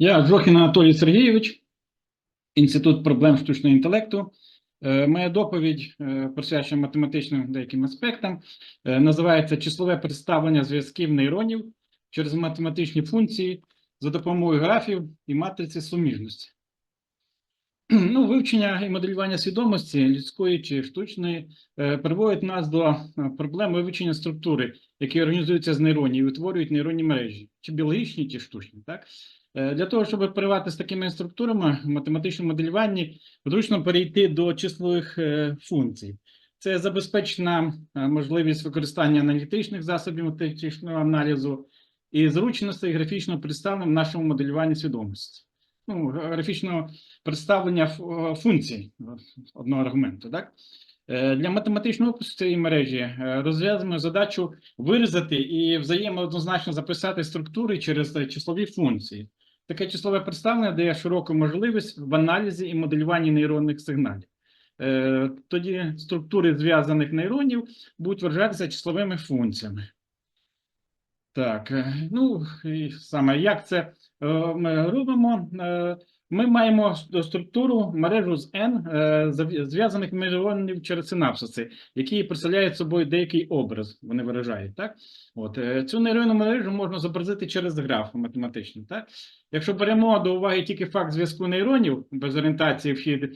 Я Жохін Анатолій Сергійович, Інститут проблем штучного інтелекту. Е, Моя доповідь е, присвячена математичним деяким аспектам. Е, Називається числове представлення зв'язків нейронів через математичні функції за допомогою графів і матриці суміжності. Ну, вивчення і моделювання свідомості людської чи штучної приводить нас до проблем вивчення структури, які організуються з нейронів і утворюють нейронні мережі, чи біологічні, чи штучні. Так? Е, Для того, щоб оперувати з такими структурами в математичному моделюванні, зручно перейти до числових е, функцій. Це забезпечить нам е, можливість використання аналітичних засобів математичного аналізу і зручностей графічного представлення в нашому моделюванні свідомості. Ну, графічного представлення функцій одного аргументу. Так? Для математичного опису цієї мережі розв'язуємо задачу вирізати і взаємооднозначно записати структури через числові функції. Таке числове представлення дає широку можливість в аналізі і моделюванні нейронних сигналів. Е, Тоді структури зв'язаних нейронів будуть вражатися числовими функціями. Так, е, ну і саме як це е, ми робимо? Е, Ми маємо структуру мережу з N зв'язаних нейронів через синапсиси, які представляють собою деякий образ, вони виражають. Так, от цю нейронну мережу можна зобразити через граф математичний. Так, якщо беремо до уваги тільки факт зв'язку нейронів без орієнтації вхід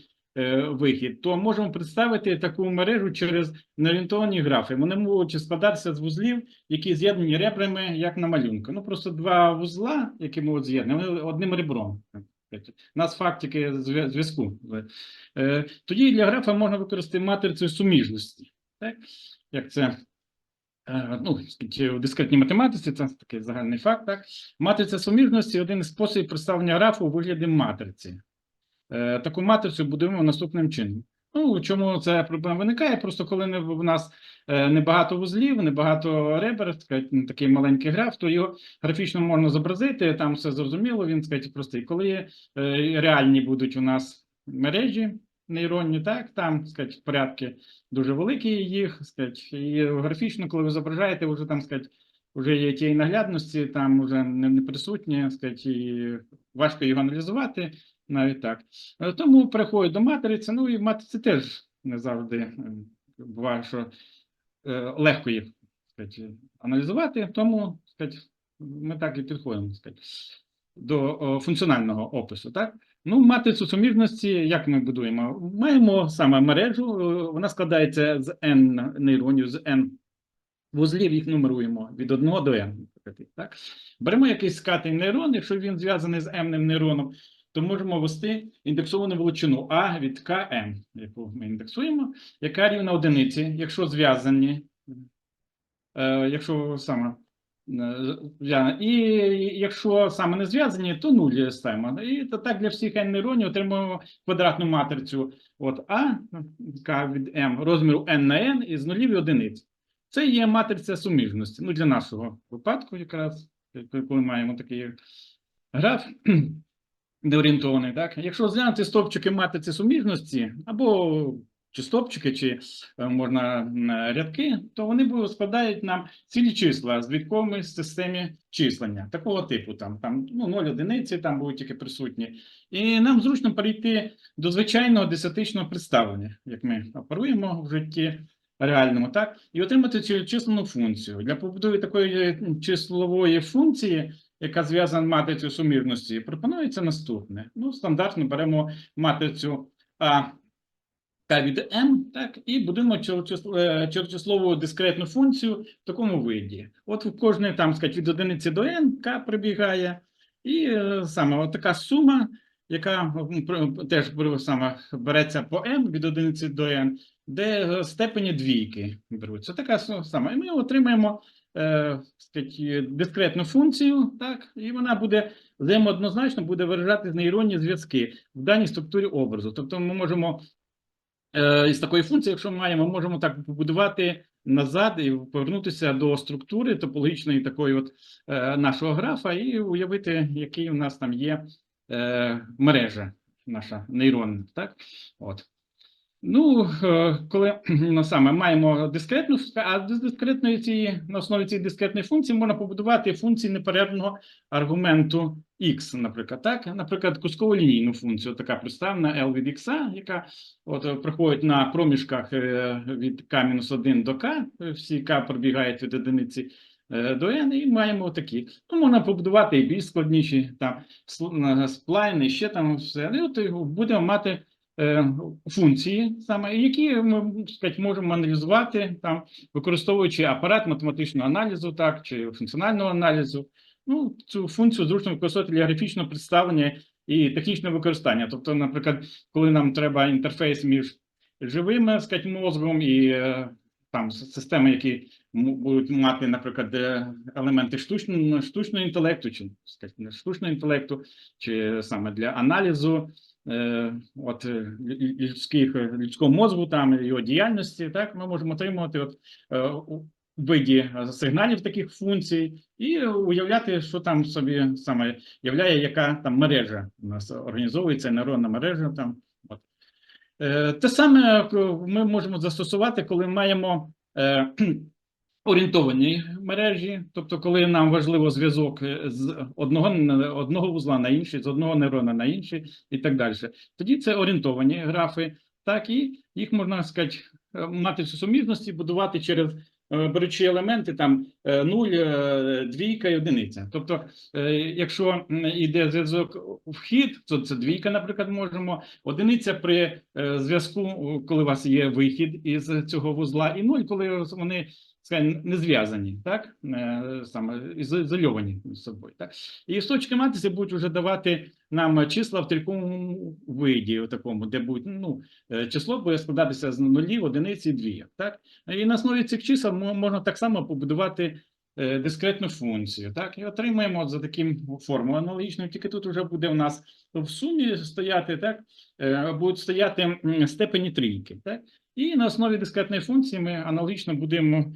вихід, то можемо представити таку мережу через неорієнтовані графи. Вони можуть складатися з вузлів, які з'єднані ребрами, як на малюнку. Ну просто два вузла, які можуть з'єднані, вони одним ребром. У нас факт зв'язку. Е, Тоді для графа можна використати матрицю суміжності. Так? Як це е, ну, у дискретній математиці, це такий загальний факт. Так? Матриця суміжності один із способів представлення графу у вигляді матриці. Е, Таку матрицю будуємо наступним чином. Ну, чому ця проблема виникає? Просто коли не, в нас е, небагато вузлів, небагато ребер, ну, такий маленький граф, то його графічно можна зобразити, там все зрозуміло, він сказать, простий. Коли е, реальні будуть у нас мережі нейронні, так, там сказать, порядки дуже великі їх, сказать, і графічно, коли ви зображаєте, вже там сказать, вже є тієї наглядності, там вже не, присутні, сказать, і важко його аналізувати. Навіть так. Е, Тому переходить до матриці. Ну і матриці теж не завжди е, буває, що е, легко їх сказати, аналізувати. Тому сказати, ми так і підходимо сказати, до функціонального опису. Так? Ну, матрицю сумірності, як ми будуємо? Маємо саме мережу, вона складається з n нейронів, з n вузлів, їх нумеруємо від 1 до n. Так? Беремо якийсь скатий нейрон, якщо він зв'язаний з m нейроном, то можемо ввести індексовану величину А від КМ, яку ми індексуємо, яка рівна одиниці, якщо зв'язані, е, якщо саме е. І якщо саме не зв'язані, то нуль ставимо. І то так для всіх n нейронів отримуємо квадратну матрицю от А, К від М, розміру n на n із нулів і одиниць. Це є матриця суміжності. Ну, для нашого випадку, якраз, коли маємо такий граф неорієнтований. Так? Якщо зглянути стовпчики матриці суміжності, або чи стовпчики, чи е, можна рядки, то вони складають нам цілі числа з відковими системі числення, такого типу, там, там ну, 0 одиниці там будуть тільки присутні. І нам зручно перейти до звичайного десятичного представлення, як ми оперуємо в житті реальному, так, і отримати цю численну функцію. Для побудови такої е, числової функції, яка зв'язана матрицею сумірності, пропонується наступне. Ну, стандартно беремо матрицю А К від М, так, і будуємо число- е, дискретну функцію в такому виді. От в кожної там, сказать, від одиниці до N К прибігає, і е, саме от така сума, яка теж саме береться по m від одиниці до n, де е, степені двійки беруться. Така сама. І ми отримаємо е, сказать, дискретну функцію, так, і вона буде взаємооднозначно буде виражати нейронні зв'язки в даній структурі образу. Тобто ми можемо е, із такої функції, якщо ми маємо, можемо так побудувати назад і повернутися до структури топологічної такої от е, нашого графа і уявити, який у нас там є е, мережа наша нейронна. Так? От. Ну, е, коли ну, саме маємо дискретну, а з дискретної цієї, на основі цієї дискретної функції можна побудувати функції неперервного аргументу x, наприклад, так? Наприклад, кускову лінійну функцію, така представлена L від x, яка от, проходить на проміжках е, від k-1 до k, всі k пробігають від одиниці е, до n, і маємо такі. Ну, можна побудувати і більш складніші, там, сплайни, ще там все. І от е, будемо мати функції, саме які ми сказать, можемо аналізувати там, використовуючи апарат математичного аналізу, так чи функціонального аналізу. Ну, цю функцію зручно використовувати для графічного представлення і технічного використання. Тобто, наприклад, коли нам треба інтерфейс між живим сказать, мозгом і е, там системи, які будуть мати, наприклад, е, елементи штучного, штучного інтелекту, чи сказать, штучного інтелекту, чи саме для аналізу е, от, е, людських, людського мозку, там його діяльності, так ми можемо отримувати от, е, виді е, сигналів таких функцій і уявляти, що там собі саме являє, яка там мережа у нас організовується, нейронна мережа там. Е, Те саме е, ми можемо застосувати, коли маємо е, орієнтовані мережі, тобто, коли нам важливо зв'язок е, з одного, одного вузла на інший, з одного нейрона на інший і так далі. Тоді це орієнтовані графи, так і їх можна сказати, е, матрицю сумісності будувати через е, беручи елементи там 0, двійка і одиниця. Тобто, якщо йде зв'язок вхід, то це двійка, наприклад, можемо. Одиниця при зв'язку, коли у вас є вихід із цього вузла, і нуль, коли вони не зв'язані, так Е, саме із- ізольовані між собою. Так і істочки матриці будуть вже давати нам числа в трійковому виді, такому, де будуть ну е, число буде складатися з нулів, одиниць і двійок. Так і на основі цих чисел мо- можна так само побудувати е, дискретну функцію. Так, і отримаємо за таким формулою аналогічною, тільки тут вже буде у нас в сумі стояти, так, будуть стояти степені трійки. Так, і на основі дискретної функції ми аналогічно будемо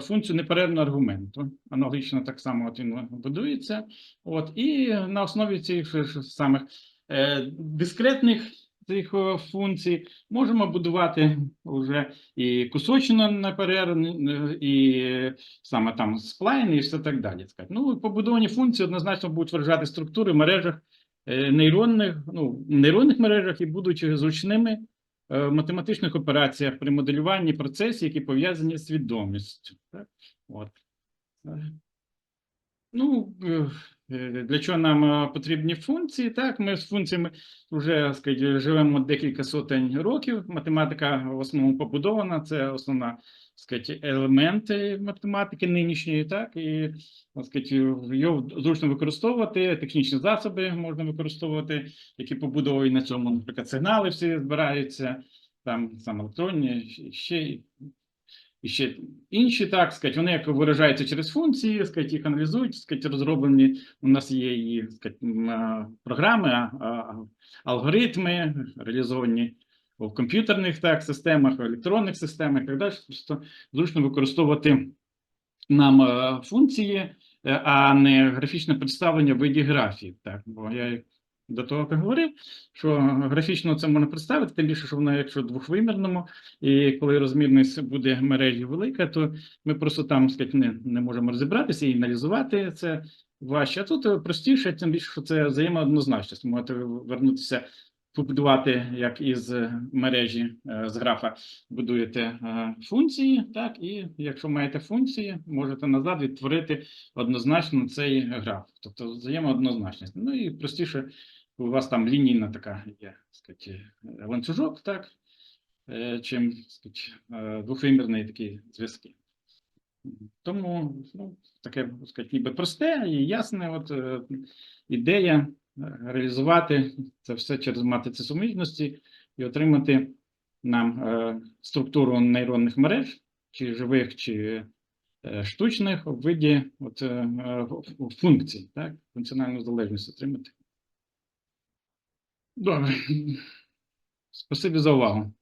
функцію неперервного аргументу. Аналогічно так само от він будується. От, і на основі цих самих е, дискретних цих е, функцій можемо будувати вже і кусочно неперервні, е, і е, саме там сплайн, і все так далі. Ну, побудовані функції однозначно будуть виражати структури в мережах е, нейронних, ну, нейронних мережах і будуть зручними е, в математичних операціях при моделюванні процесів, які пов'язані з свідомістю. Так? От. Е, Ну, е, е, для чого нам е, потрібні функції? Так, ми з функціями вже скажімо, живемо декілька сотень років. Математика в основному побудована, це основна скажімо, елементи математики нинішньої, так, і так сказати, його зручно використовувати, технічні засоби можна використовувати, які побудовані на цьому, наприклад, сигнали всі збираються, там саме електронні, ще і ще інші, так сказать, вони як виражаються через функції, сказать, їх аналізують, сказать, розроблені. У нас є і сказать, програми, алгоритми реалізовані в комп'ютерних так, системах, в електронних системах і так далі. Просто зручно використовувати нам е, функції, е, а не графічне представлення в виді графів. Так, бо я до того говорив, що графічно це можна представити, тим більше, що воно якщо двохвимірному, і коли розмірність буде мережі велика, то ми просто там сказать, не, не можемо розібратися і аналізувати це важче. А тут е, простіше, тим більше, що це взаємооднозначність. Можете вернутися, побудувати, як із е, мережі е, з графа будуєте е, функції, так, і якщо маєте функції, можете назад відтворити однозначно цей граф, тобто взаємооднозначність. Ну і простіше, у вас там лінійна така є, сказати, ланцюжок, так, чим сказать, е, двохвимірні такі зв'язки. Тому ну, таке сказать, ніби просте і ясне от, ідея реалізувати це все через матриці сумісності і отримати нам е, структуру нейронних мереж, чи живих, чи е, штучних, в виді от, е, е, функцій, так, функціональну залежність отримати. Добре. Спасибі за увагу.